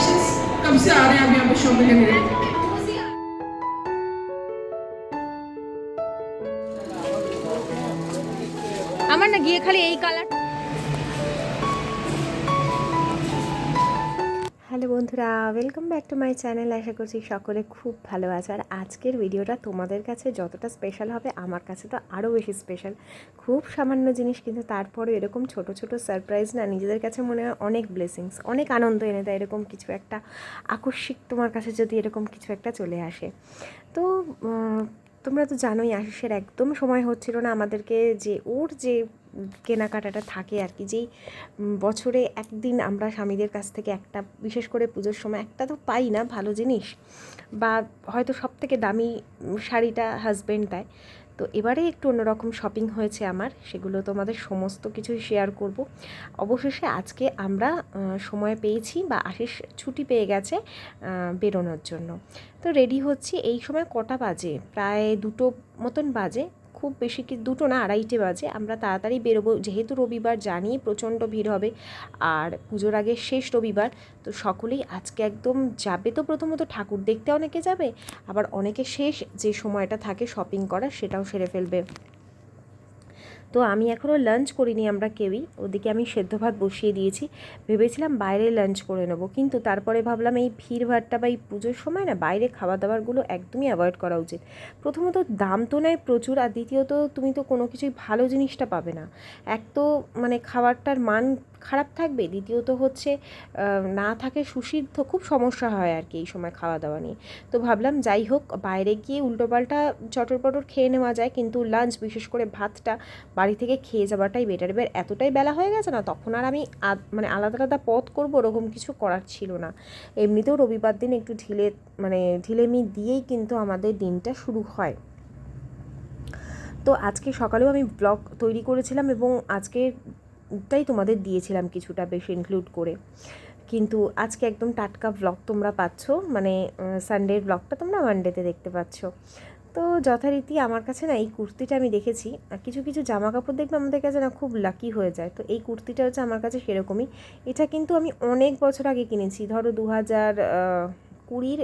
Congratulations. कब से आ रहे हैं आप यहाँ पे शो में मेरे আমার না গিয়ে খালি এই কালার হ্যালো বন্ধুরা welcome back to my channel আশা করছি সকলে খুব ভালো আছে। আর আজকের ভিডিওটা তোমাদের কাছে যতটা স্পেশাল হবে, আমার কাছে তো আরও বেশি স্পেশাল খুব সামান্য জিনিস, কিন্তু তারপরে এরকম ছোট ছোট সারপ্রাইজ না, নিজেদের কাছে মনে হয় অনেক ব্লেসিংস অনেক আনন্দ এনে দেয়। এরকম কিছু একটা আকস্মিক তোমার কাছে যদি এরকম কিছু একটা চলে আসে। তো তোমরা তো জানোই, আশিসের একদম সময় হচ্ছিল না আমাদেরকে যে ওর যে কেনাকাটাটা থাকে আর কি, যেই বছরে একদিন আমরা স্বামীদের কাছ থেকে একটা, বিশেষ করে পুজোর সময় একটা তো পাই না, ভালো জিনিস, বা হয়তো সব থেকে দামি শাড়িটা হাজব্যান্ড দেয়। তো এবারে একটু অন্যরকম শপিং হয়েছে আমার, সেগুলো তোমাদের সমস্ত কিছুই শেয়ার করব। অবশেষে আজকে আমরা সময় পেয়েছি বা আশিস ছুটি পেয়ে গেছে বেরোনোর জন্য। তো রেডি হচ্ছি, এই সময় কটা বাজে? প্রায় দুটো মতন বাজে। খুব বেশি কি, দুটো না আড়াইটে বাজে। আমরা তাড়াতাড়ি বেরোবো। যেহেতু রবিবার জানি প্রচণ্ড ভিড় হবে। আর পুজোর আগে শেষ রবিবার। তো সকলেই আজকে একদম যাবে তো প্রথমত ঠাকুর দেখতে অনেকে যাবে। আবার অনেকে শেষ যে সময়টা থাকে শপিং করার সেটাও সেরে ফেলবে। তো আমি এখনও লাঞ্চ করিনি আমরা কেউই। ওদিকে আমি সেদ্ধ ভাত বসিয়ে দিয়েছি। ভেবেছিলাম বাইরে লাঞ্চ করে নেব। কিন্তু তারপরে ভাবলাম এই ভিড় ভাড়টা বা এই পুজোর সময় না বাইরে খাওয়া দাওয়ারগুলো একদমই অ্যাভয়েড করা উচিত। প্রথমত দাম তো নেয় প্রচুর আর দ্বিতীয়ত তুমি তো কোনো কিছুই ভালো জিনিসটা পাবে না। এক তো মানে খাবারটার মান খারাপ থাকবে, দ্বিতীয়ত হচ্ছে না থাকে সুসিদ্ধ, খুব সমস্যা হয় আর কি এই সময় খাওয়া দাওয়া নিয়ে। তো ভাবলাম যাই হোক, বাইরে গিয়ে উল্টোপাল্টা চটর পটর খেয়ে নেওয়া যায়, কিন্তু লাঞ্চ বিশেষ করে ভাতটা বাড়ি থেকে খেয়ে যাওয়াটাই বেটার এবার এতটাই বেলা হয়ে গেছে না, তখন আর আমি মানে আলাদা আলাদা পথ করব, ওরকম কিছু করার ছিল না। এমনিতেও রবিবার দিন একটু ঢিলে মানে ঢিলেমি দিয়েই কিন্তু আমাদের দিনটা শুরু হয়। তো আজকে সকালেও আমি ব্লগ তৈরি করেছিলাম এবং আজকেটাই তোমাদের দিয়েছিলাম কিছুটা বেশ ইনক্লুড করে। কিন্তু আজকে একদম টাটকা ব্লগ তোমরা পাচ্ছ মানে সানডের ব্লগটা তোমরা মানডেতে দেখতে পাচ্ছ। তো যথারীতি আমার কাছে না এই কুর্তিটা আমি দেখেছি, আর কিছু কিছু জামা কাপড় দেখবে আমাদের কাছে না খুব লাকি হয়ে যায়। তো এই কুর্তিটা হচ্ছে আমার কাছে সেরকমই। এটা কিন্তু আমি অনেক বছর আগে কিনেছি, ধরো দু হাজার কুড়ির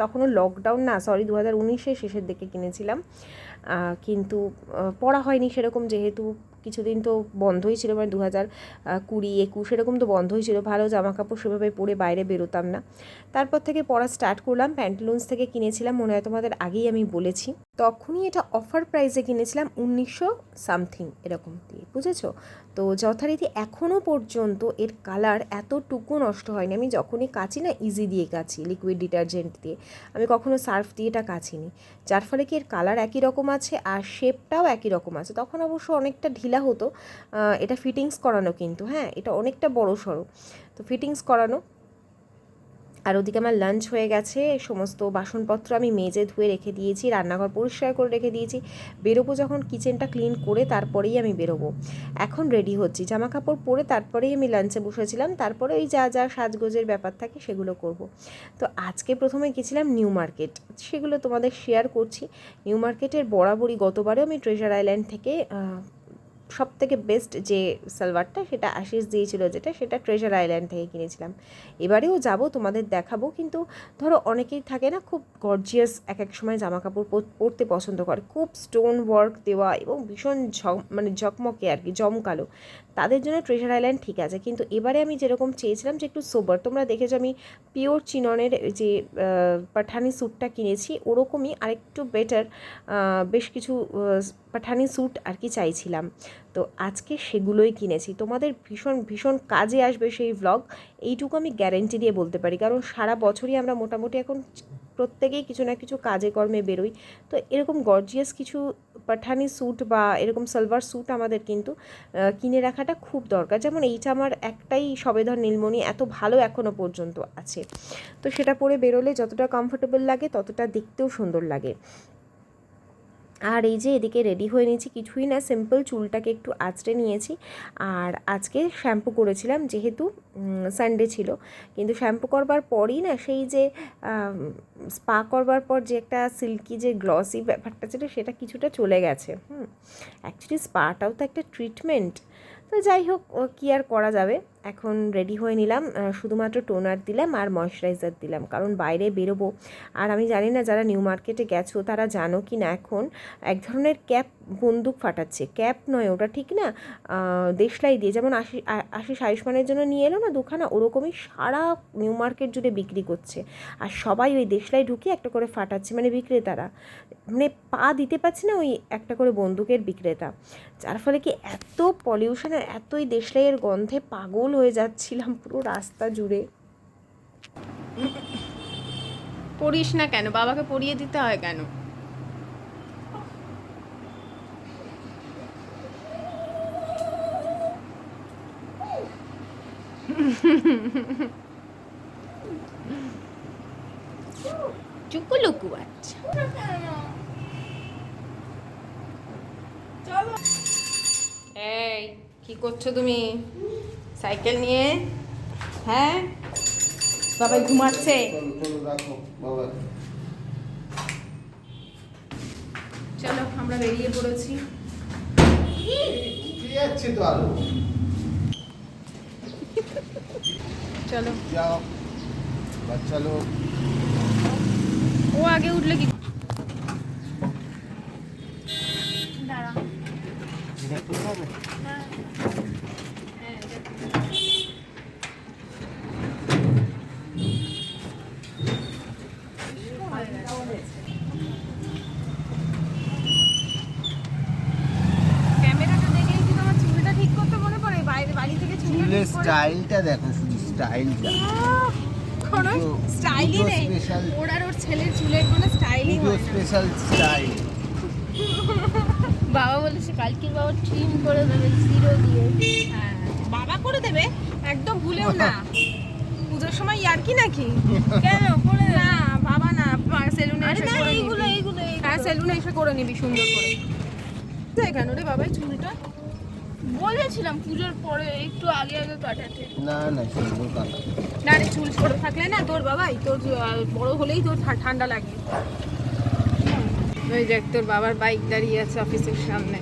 তখনও লকডাউন না সরি দু হাজার উনিশের শেষের দিকে কিনেছিলাম। কিন্তু পড়া হয়নি সেরকম যেহেতু। কিছুদিন তো বন্ধই ছিল মানে দু হাজার কুড়ি, একুশ, এরকম তো বন্ধই ছিল। ভালো জামা কাপড় সেভাবে পরে বাইরে বেরোতাম না। তারপর থেকে পড়া স্টার্ট করলাম প্যান্টালুন্স থেকে কিনেছিলাম, মনে হয় তোমাদের আগেই আমি বলেছি। তখনই এটা অফার প্রাইসে কিনেছিলাম উনিশশো সামথিং এরকম দিয়ে, বুঝেছ? তো যথারীতি এখনও পর্যন্ত এর কালার এতটুকু নষ্ট হয়নি। আমি যখনই কাচি না ইজি দিয়ে কাচি লিকুইড ডিটারজেন্ট দিয়ে। আমি কখনো সার্ফ দিয়ে এটা কাচিনি। যার ফলে কি এর কালার একই রকম আছে, আর শেপটাও একই রকম আছে। তখন অবশ্য অনেকটা ঢিলা হতো এটা ফিটিংস করানো কিন্তু হ্যাঁ এটা অনেকটা বড় সড়ো। তো ফিটিংস করানো, আর ওদিকে আমার লাঞ্চ হয়ে গেছে, সমস্ত বাসনপত্র আমি মেজে ধুয়ে রেখে দিয়েছি, রান্নাঘর পরিষ্কার করে রেখে দিয়েছি। বেরোবো যখন কিচেনটা ক্লিন করে তারপরেই আমি বেরোবো। এখন রেডি হচ্ছি জামা কাপড় পরে তারপরেই আমি লাঞ্চে বসেছিলাম, তারপরে ওই যা যা সাজগোজের ব্যাপার থাকে সেগুলো করব। তো আজকে প্রথমে গেছিলাম নিউ মার্কেট সেগুলো তোমাদের শেয়ার করছি। নিউ মার্কেটের বরাবরই গতবারেও আমি ট্রেজার আইল্যান্ড থেকে সব থেকে বেস্ট যে সালোয়ারটা সেটা আশিস দিয়েছিল যেটা, সেটা ট্রেজার আইল্যান্ড থেকে কিনেছিলাম। এবারেও যাব, তোমাদের দেখাবো, কিন্তু ধরো অনেকেই থাকে না, খুব গর্জিয়াস এক এক সময় জামা কাপড় পরতে পছন্দ করে। খুব স্টোন ওয়ার্ক দেওয়া এবং ভীষণ ঝক মানে ঝকমকে আর কি, জমকালো। তাদের জন্য ট্রেজার আইল্যান্ড ঠিক আছে। কিন্তু এবারে আমি যেরকম চেয়েছিলাম যে একটু সোবার তোমরা দেখেছ আমি পিওর চিননের যে পাঠানি স্যুটটা কিনেছি, ওরকমই আরেকটু বেটার বেশ কিছু পাঠানি স্যুট আর কি চাইছিলাম। তো আজকে সেগুলোই কিনেছি। তোমাদের ভীষণ ভীষণ কাজে আসবে সেই ভ্লগ এইটুকু আমি গ্যারেন্টি দিয়ে বলতে পারি। কারণ সারা বছরই আমরা মোটামুটি এখন প্রত্যেকেই কিছু না কিছু কাজে কর্মে বেরোই। তো এরকম গর্জিয়াস কিছু পাঠানি স্যুট বা এরকম সালভার স্যুট আমাদের কিন্তু কিনে রাখাটা খুব দরকার। যেমন এইটা আমার একটাই সবেধর নীলমণি এত ভালো এখনও পর্যন্ত আছে। তো সেটা পরে বেরোলে যতটা কমফোর্টেবল লাগে ততটা দেখতেও সুন্দর লাগে। আর এই যে এদিকে রেডি হয়ে নিয়েছি কিছুই না সিম্পল চুলটাকে একটু আঁচড়ে নিয়েছি। আর আজকে শ্যাম্পু করেছিলাম যেহেতু সানডে ছিল। কিন্তু শ্যাম্পু করবার পরই না সেই যে স্পা করবার পর যে একটা সিল্কি যে গ্লসি ব্যাপারটা ছিল সেটা কিছুটা চলে গেছে, হুম। অ্যাকচুয়ালি স্পাটাও তো একটা ট্রিটমেন্ট তো যাই হোক কী আর করা যাবে? এখন রেডি হয়ে নিলাম। শুধুমাত্র টোনার দিলাম আর ময়শ্চারাইজার দিলাম, কারণ বাইরে বেরোবো। আর আমি জানি না যারা নিউ মার্কেটে গেছো, তারা জানো কি না এখন এক ধরনের ক্যাপ বন্দুক ফাটাচ্ছে। ক্যাপ নয়, ওটা ঠিক না? দেশলাই দিয়ে যেমন আশি, আ- আশিস আয়ুষ্মানের জন্য নিয়ে এলো না, দুখানা, ওরকমই সারা নিউ মার্কেট জুড়ে বিক্রি করছে। আর সবাই ওই দেশলাই ঢুকিয়ে একটা করে ফাটাচ্ছে মানে বিক্রেতারা। মানে পা দিতে পারছি না ওই একটা করে বন্দুকের বিক্রেতা। যার ফলে কি এত পলিউশন আর এতই দেশলাইয়ের গন্ধে পাগল হয়ে যাচ্ছিলাম পুরো রাস্তা জুড়ে। পড়িস না কেন? বাবাকে পড়িয়ে দিতে হয় কেন? চুকু লুকু আচ্ছা। এই কি করছ তুমি? সাইকেল নিয়ে হ্যাঁ? বাবাই ঘুমাচ্ছে? চলো আমরা বেরিয়ে পড়েছি। চলো। লোক ও আগে উঠলে কি? ক্যামেরাটা দেখেই কি তোমার চুলটা ঠিক করতে মনে পড়ে বাইরে বাড়ি থেকে চুলটা চুলের ঠিক করে স্টাইলটা দেখো শুধু স্টাইলটা। কোনো স্টাইলই নেই। ওর আর ওর ছেলের চুলের কোনো স্টাইলই হয় স্পেশাল স্টাইল বাবা বলেছে কালকে বাবা ট্রিম করে দেবে জিরো দিয়ে। হ্যাঁ বাবা করে দেবে একদম ভুলেও না। পুজোর সময় ইয়ার কি নাকি? কেন? করে না বাবা না সেলুনে এসে করে এইগুলো এইগুলো হ্যাঁ সেলুনে এসে করে নিবি সুন্দর করে। কেন রে বাবা চুলটা? বলেছিলাম পুজোর পরে একটু আগে আগে কাটাতে। না না সুন্দর না রে চুল ছোট থাকলে না তোর বাবাই তোর বড় হলেই তোর ঠান্ডা লাগে। ওই দেখ তোর বাবার বাইক দাঁড়িয়ে আছে অফিসের সামনে।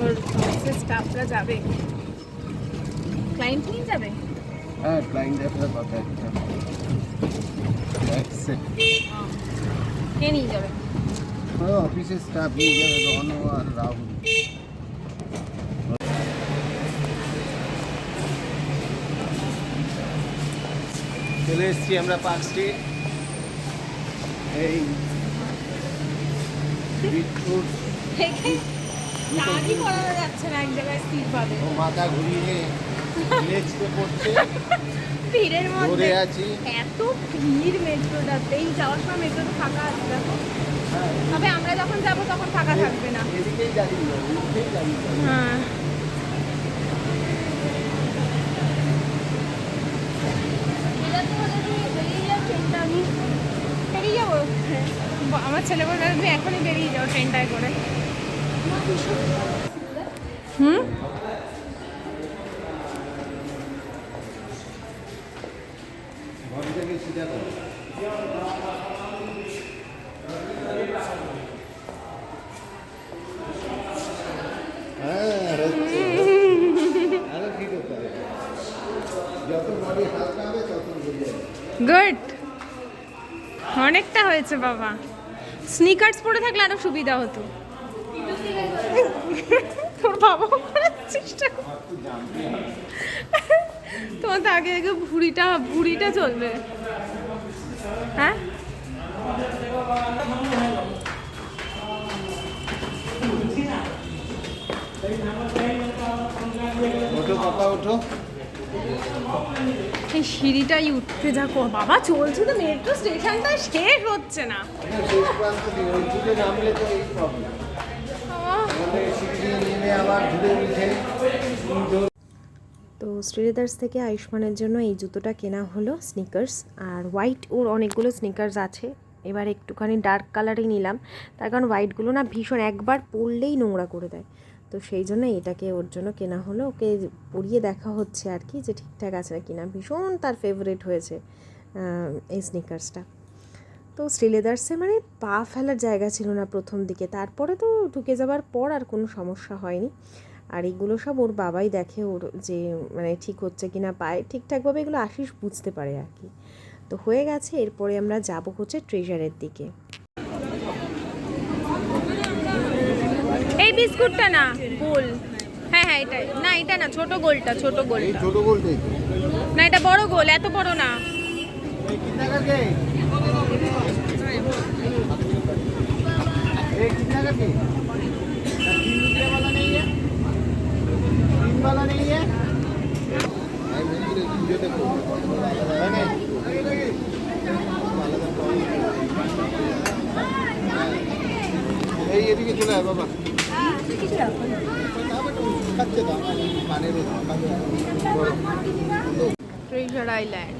ওর অফিসের স্টাফরা যাবে? ক্লায়েন্ট নিয়ে যাবে? হ্যাঁ কথা একটা। কে নিয়ে যাবে? অফিসের স্টাফ নিয়ে যাবে রন আর রাহুল। চলে এসেছি আমরা পার্ক স্ট্রিট এই বিটফুট দাঁড়ি করানো যাচ্ছে না এক জায়গায় স্থির পাবে ও মাথা ঘুরিয়ে লেজকে পড়ছে। ভিড়ের মধ্যে আছি। এত ভিড় মেট্রোটাতেই যাওয়ার সময় মেট্রোতে ফাঁকা আছে দেখো। তবে আমরা যখন যাব তখন ফাঁকা থাকবে না। হ্যাঁ। বেরিয়ে যাব? আমার ছেলে বলবে তুমি এখনই বেরিয়ে যাও ট্রেনটায় করে। হুম? ঘর থেকে সিধা করো। হ্যাঁ, হচ্ছে। আরও কি করতে হবে? যত বডি হালকা হবে তত বেরিয়ে যাবে। গুড। অনেকটা হয়েছে বাবা। স্নিকার্স পরে থাকলে আরও সুবিধা হতো। তোর বাবা চেষ্টা তোমার তো আগে আগে ভুড়িটা ভুড়িটা চলবে। হ্যাঁ? ওঠো পাপা ওঠো। এই সিঁড়িটাই উঠতে যা বাবা চলছে তো মেট্রো স্টেশনটা শেষ হচ্ছে না। এটা শেষ প্রান্ত দিয়ে ওই দিকে নামলে তো এই প্রবলেম আহ, আমাদের সিঁড়ি দিয়ে নেমে আবার ঘুরে উঠে। তো শ্রীলেদার্স থেকে আয়ুষ্মানের জন্য এই জুতোটা কেনা হলো স্নিকার্স আর হোয়াইট ওর অনেকগুলো স্নিকার্স আছে। এবার একটুখানি ডার্ক কালারই নিলাম। তার কারণ হোয়াইটগুলো না ভীষণ একবার পরলেই নোংরা করে দেয়। তো সেই জন্য এটাকে ওর জন্য কেনা হলো। ওকে পরিয়ে দেখা হচ্ছে আর কি যে ঠিকঠাক আছে না কিনা। ভীষণ তার ফেভারিট হয়েছে এই স্নিকার্সটা তো শ্রীলেদার্সে মানে পা ফেলার জায়গা ছিল না প্রথম দিকে। তারপরে তো ঢুকে যাবার পর আর কোনো সমস্যা হয়নি। আর এগুলো সব ওর বাবাই দেখে ওর যে মানে ঠিক হচ্ছে কি না পায় ঠিকঠাকভাবে এগুলো আশিস বুঝতে পারে আর কি। তো হয়ে গেছে, এরপরে আমরা যাব হচ্ছে ট্রেজারের দিকে। বিস্কুটটা না গোল। হ্যাঁ হ্যাঁ এটাই। না এটা না ছোট গোলটা ছোট গোল ছোট গোলটাই না এটা বড় গোল এত বড় না। এই এদিকে চলে আয় বাবা। ট্রেজার আইল্যান্ড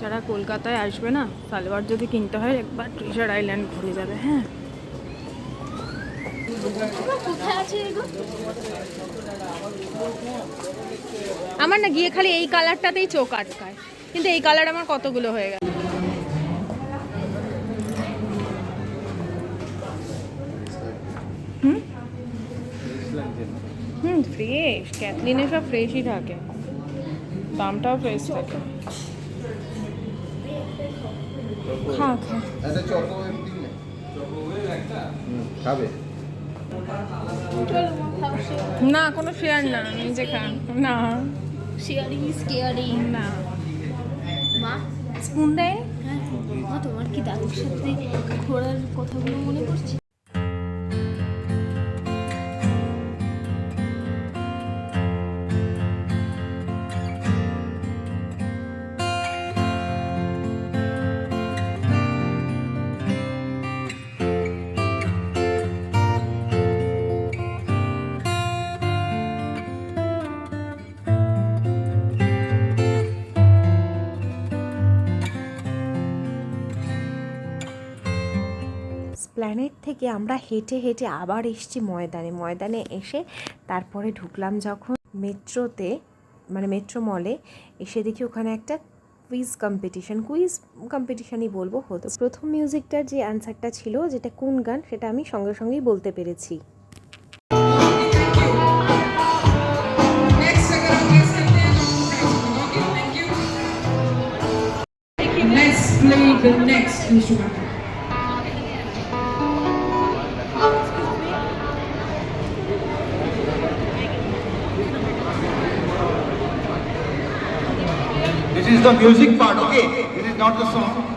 যারা কলকাতায় আসবে না, সালোয়ার যদি কিনতে হয়, একবার ট্রেজার আইল্যান্ড ঘুরে যাবে হ্যাঁ? আমার না গিয়ে খালি এই কালারটাতেই চোখ আটকায়। কিন্তু এই কালার আমার কতগুলো হয়ে গেল ফ্রেশ ক্যাথলিনে সব ফ্রেশই থাকে। দামটাও ফ্রেশ থাকে। খা খা। দিন না। খাবে? কোনো শেয়ার না নিজে খান। না। শেয়ারিং ইজ কেয়ারিং না। মা স্পুন দেয়? হ্যাঁ তোমার কি দাদুর সাথে ঘোরার কথাগুলো মনে পড়ছে? প্ল্যানেট থেকে আমরা হেঁটে হেঁটে আবার এসছি ময়দানে। ময়দানে এসে তারপরে ঢুকলাম যখন মেট্রোতে মানে মেট্রো মলে, এসে দেখি ওখানে একটা কুইজ কম্পিটিশান কুইজ কম্পিটিশানই বলব হতো। প্রথম মিউজিকটার যে অ্যান্সারটা ছিল, যেটা কোন গান, সেটা আমি সঙ্গে সঙ্গেই বলতে পেরেছি। The next instrument. The music part, okay? This is not the song.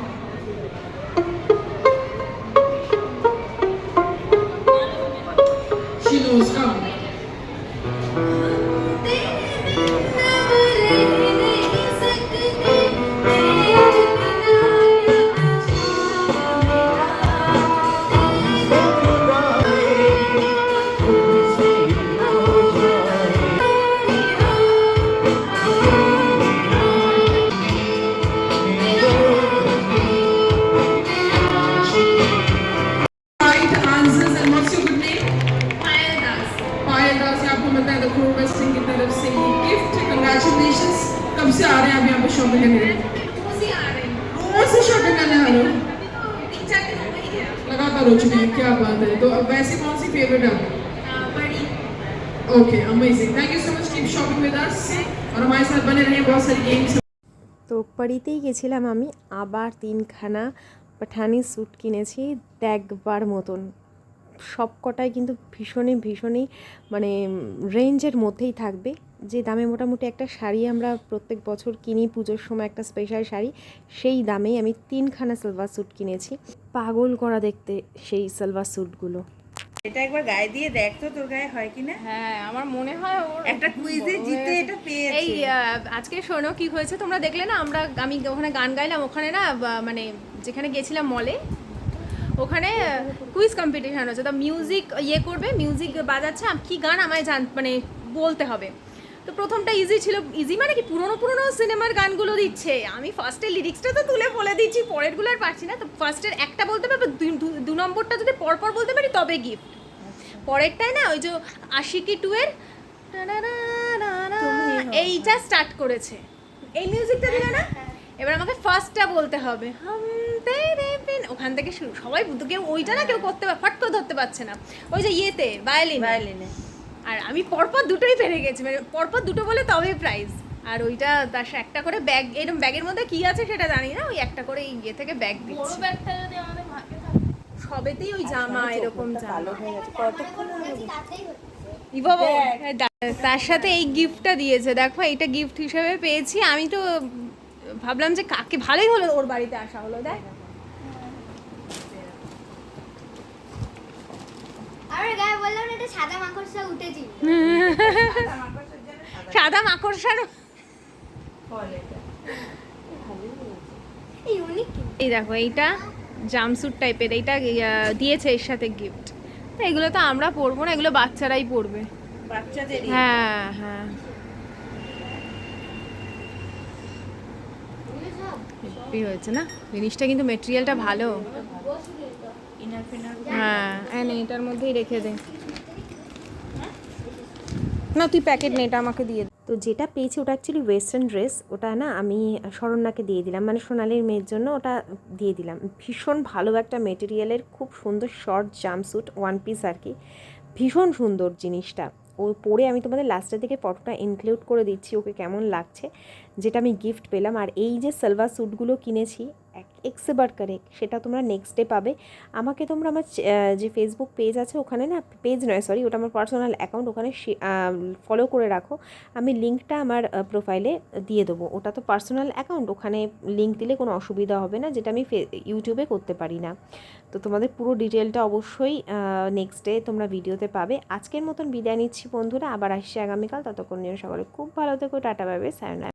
लगातार हो चुके हैं क्या बात है तो अब वैसे कौन सी फेवरेट है आपकी? बड़ी okay amazing thank you so much keep shopping with us और हमारे साथ बने रहिए बहुत सारी गेम्स তো পাড়িতেই গেছিলাম আমি আবার তিনখানা পাঠানি স্যুট কিনেছি দেখবার মতন সব কটাই কিন্তু ভীষণই ভীষণই মানে রেঞ্জের মধ্যেই থাকবে। যে দামে মোটামুটি একটা শাড়ি আমরা প্রত্যেক বছর কিনি পুজোর সময় একটা স্পেশাল শাড়ি সেই দামেই আমি তিনখানা সালভার স্যুট কিনেছি। পাগল করা দেখতে সেই সালভার স্যুটগুলো এটা একবার গায়ে দিয়ে দেখ তো তোর গায়ে হয় কিনা হ্যাঁ আমার মনে হয় ওর একটা কুইজে জিতে এটা পেয়েছে। এই আজকে শোনো কি হয়েছে তোমরা দেখলে না আমরা আমি ওখানে গান গাইলাম ওখানে না মানে যেখানে গেছিলাম মলে ওখানে কুইজ কম্পিটিশন হচ্ছে। তো মিউজিক ইয়ে করবে মিউজিক বাজাচ্ছে কি গান আমায় জান মানে বলতে হবে। তো প্রথমটা ইজি ছিল ইজি মানে কি পুরনো পুরনো সিনেমার গানগুলো দিচ্ছে। আমি ফার্স্টের লিরিক্সটা তো তুলে বলে দিচ্ছি পরেরগুলো আর পারছি না। তো ফার্স্টের একটা বলতে পারব দু- নম্বরটা যদি পরপর বলতে পারি তবে গিফট পরেরটায় না ওই যে আশিকি টু এর এইটা স্টার্ট করেছে। এই মিউজিকটা দিলে না? এবার আমাকে ফার্স্টটা বলতে হবে। হাম তেরে ওখান থেকে শুরু। সবাই কেউ ওইটা না কেউ করতে পার- ফট করে ধরতে পারছে না। ওই যে ইয়েতে ভায়োলিন। ভায়োলিনে। আর আমি পরপর দুটোই পেরে গেছি মানে পরপর দুটো বলে তবে প্রাইজ আর ওইটা তার সাথে একটা করে ব্যাগ এরকম ব্যাগের মধ্যে কি আছে সেটা জানি না ওই একটা করে ইয়ে থেকে ব্যাগ বড় দিচ্ছে ব্যাগটা যদি আমাদের সবেতেই ওই জামা এরকম জামা। হয়ে গেছে। কতক্ষণ হবে ই বাবা, তার সাথে এই গিফটটা দিয়েছে। দেখো এইটা গিফট হিসেবে পেয়েছি। আমি তো ভাবলাম যে কাকে ভালোই হলো ওর বাড়িতে আসা হলো দেখ। আমার গায়ে বললাম না এটা সাদা মাকড়সা উঠেছি। সাদা মাকড়সার এই দেখো এইটা জামসুট টাইপের এইটা দিয়েছে এর সাথে গিফট তো এগুলো তো আমরা পরবো না এগুলো বাচ্চারাই পরবে। বাচ্চাদেরই। হ্যাঁ হ্যাঁ। হয়েছে না? জিনিসটা কিন্তু মেটেরিয়ালটা ভালো। হ্যাঁ এটার মধ্যেই রেখে দে। না তুই প্যাকেট নে এটা আমাকে দিয়ে তো যেটা পেয়েছি ওটা অ্যাকচুয়ালি ওয়েস্টার্ন ড্রেস ওটা না আমি শরণ্যাকে দিয়ে দিলাম মানে সোনালির মেয়ের জন্য ওটা দিয়ে দিলাম। ভীষণ ভালো একটা মেটেরিয়ালের খুব সুন্দর শর্ট জাম্পস্যুট ওয়ান পিস আর কি। ভীষণ সুন্দর জিনিসটা। ও পরে আমি তোমাদের লাস্টের দিকে ফটোটা ইনক্লুড করে দিচ্ছি ওকে কেমন লাগছে যেটা আমি গিফট পেলাম। আর এই যে সালভার স্যুটগুলো কিনেছি এক্সেবার কারেক্ট সেটা তোমরা নেক্সট ডে পাবে। আমাকে তোমরা আমার যে ফেসবুক পেজ আছে, ওখানে না পেজ নয় সরি ওটা আমার পার্সোনাল অ্যাকাউন্ট ওখানে ফলো করে রাখো। আমি লিঙ্কটা আমার প্রোফাইলে দিয়ে দেবো। ওটা তো পার্সোনাল অ্যাকাউন্ট ওখানে লিঙ্ক দিলে কোনো অসুবিধা হবে না, যেটা আমি ইউটিউবে করতে পারি না। তো তোমাদের পুরো ডিটেলটা অবশ্যই নেক্সট ডে তোমরা ভিডিওতে পাবে। আজকের মতন বিদায় নিচ্ছি বন্ধুরা, আবার আসছি আগামীকাল। ততক্ষণ নিয়ে সকলে খুব ভালো থেকো। টাটা পাবে সায়না